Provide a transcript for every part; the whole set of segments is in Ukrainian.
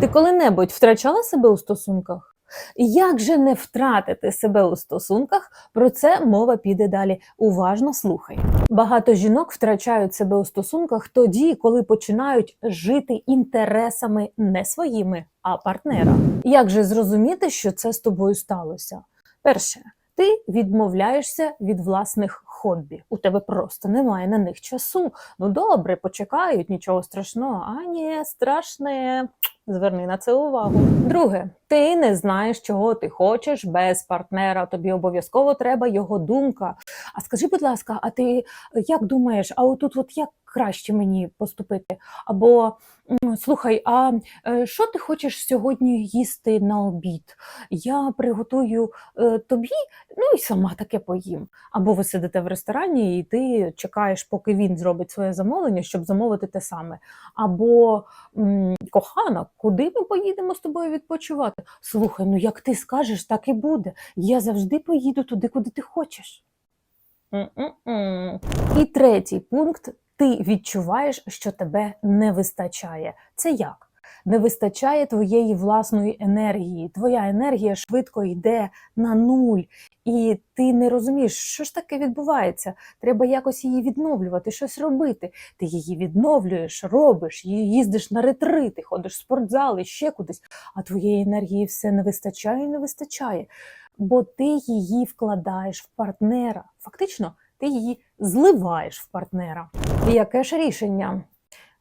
Ти коли-небудь втрачала себе у стосунках? Як же не втратити себе у стосунках? Про це мова піде далі. Уважно слухай. Багато жінок втрачають себе у стосунках тоді, коли починають жити інтересами не своїми, а партнера. Як же зрозуміти, що це з тобою сталося? Перше, ти відмовляєшся від власних хобі. У тебе просто немає на них часу. Ну добре, почекають, нічого страшного. А ні, страшне. Зверни на це увагу. Друге, ти не знаєш, чого ти хочеш без партнера. Тобі обов'язково треба його думка. А скажи, будь ласка, а ти як думаєш, а отут от як краще мені поступити? Або слухай, а е, що ти хочеш сьогодні їсти на обід? Я приготую е, тобі, ну і сама таке поїм. Або ви сидите в ресторані і ти чекаєш, поки він зробить своє замовлення, щоб замовити те саме. Або м, кохана, куди ми поїдемо з тобою відпочивати? Слухай, ну як ти скажеш, так і буде. Я завжди поїду туди, куди ти хочеш. Mm -mm -mm. І третій пункт: ти відчуваєш, що тебе не вистачає. Це як? Не вистачає твоєї власної енергії. Твоя енергія швидко йде на нуль, і ти не розумієш, що ж таке відбувається. Треба якось її відновлювати, щось робити. Ти її відновлюєш, робиш, їздиш на ретрити, ходиш в спортзал і ще кудись, а твоєї енергії все не вистачає і не вистачає. Бо ти її вкладаєш в партнера. Фактично, ти її зливаєш в партнера. І яке ж рішення?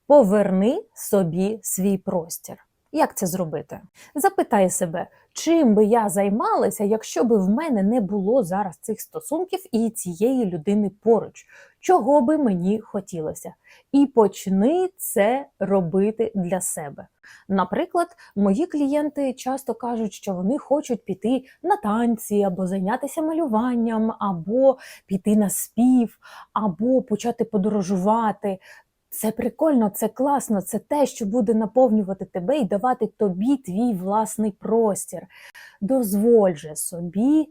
Поверни собі свій простір. Як це зробити? Запитай себе, чим би я займалася, якщо би в мене не було зараз цих стосунків і цієї людини поруч, чого би мені хотілося? І почни це робити для себе. Наприклад, мої клієнти часто кажуть, що вони хочуть піти на танці, або зайнятися малюванням, або піти на спів, або почати подорожувати. Це прикольно, це класно, це те, що буде наповнювати тебе і давати тобі твій власний простір. Дозволь же собі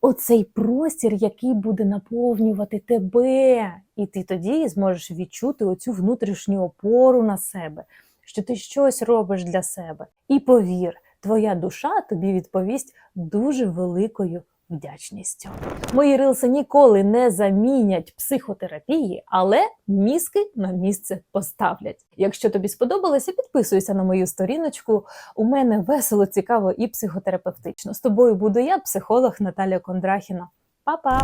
оцей простір, який буде наповнювати тебе. І ти тоді зможеш відчути оцю внутрішню опору на себе, що ти щось робиш для себе. І повір, твоя душа тобі відповість дуже великою вдячністю. Мої рилси ніколи не замінять психотерапії, але мізки на місце поставлять. Якщо тобі сподобалося, підписуйся на мою сторіночку. У мене весело, цікаво і психотерапевтично. З тобою буду я, психолог Наталя Кондрахіна. Па-па!